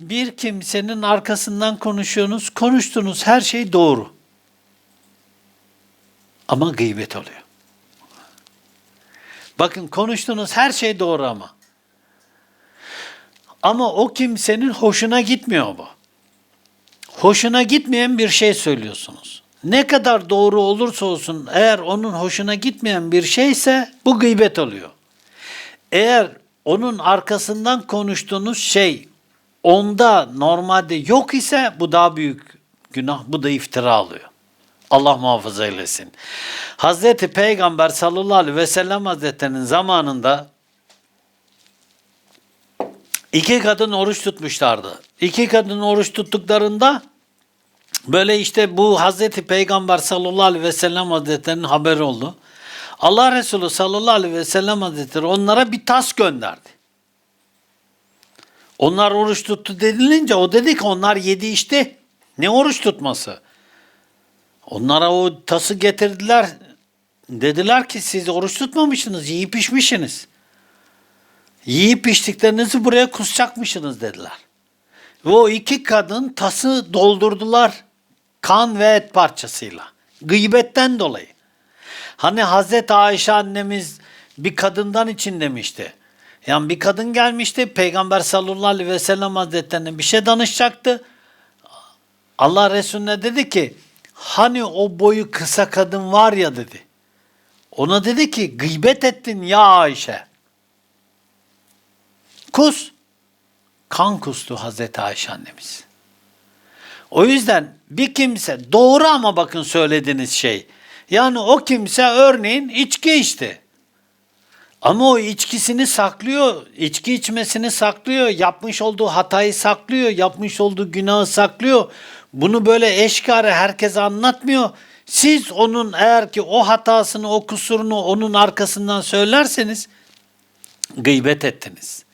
bir kimsenin arkasından konuşuyorsunuz, konuştuğunuz her şey doğru. Ama gıybet oluyor. Bakın konuştuğunuz her şey doğru ama. Ama o kimsenin hoşuna gitmiyor bu. Hoşuna gitmeyen bir şey söylüyorsunuz. Ne kadar doğru olursa olsun eğer onun hoşuna gitmeyen bir şeyse bu gıybet oluyor. Eğer onun arkasından konuştuğunuz şey onda normalde yok ise bu daha büyük günah, bu da iftira oluyor. Allah muhafaza eylesin. Hazreti Peygamber sallallahu aleyhi ve sellem hazretlerinin zamanında iki kadın oruç tutmuşlardı. İki kadın oruç tuttuklarında böyle işte bu Hazreti Peygamber sallallahu aleyhi ve sellem hazretlerinin haberi oldu. Allah Resulü sallallahu aleyhi ve sellem hazretleri onlara bir tas gönderdi. Onlar oruç tuttu denilince o dedi ki onlar yedi içti. Ne oruç tutması? Onlara o tası getirdiler. Dediler ki siz oruç tutmamışsınız, yiyip içmişsiniz. Yiyip içtiklerinizi buraya kusacakmışsınız dediler. Ve o iki kadın tası doldurdular kan ve et parçasıyla. Gıybetten dolayı. Hani Hazreti Ayşe annemiz bir kadından için demişti. Yani bir kadın gelmişti Peygamber sallallahu aleyhi ve sellem hazretlerine bir şey danışacaktı. Allah Resulüne dedi ki hani o boyu kısa kadın var ya dedi. Ona dedi ki gıybet ettin ya Ayşe. Kus. Kan kustu Hazreti Ayşe annemiz. O yüzden bir kimse doğru ama bakın söylediğiniz şey. Yani o kimse örneğin içki içti. Ama o içkisini saklıyor, içki içmesini saklıyor, yapmış olduğu hatayı saklıyor, yapmış olduğu günahı saklıyor. Bunu böyle eşkare herkese anlatmıyor. Siz onun eğer ki o hatasını, o kusurunu onun arkasından söylerseniz gıybet ettiniz.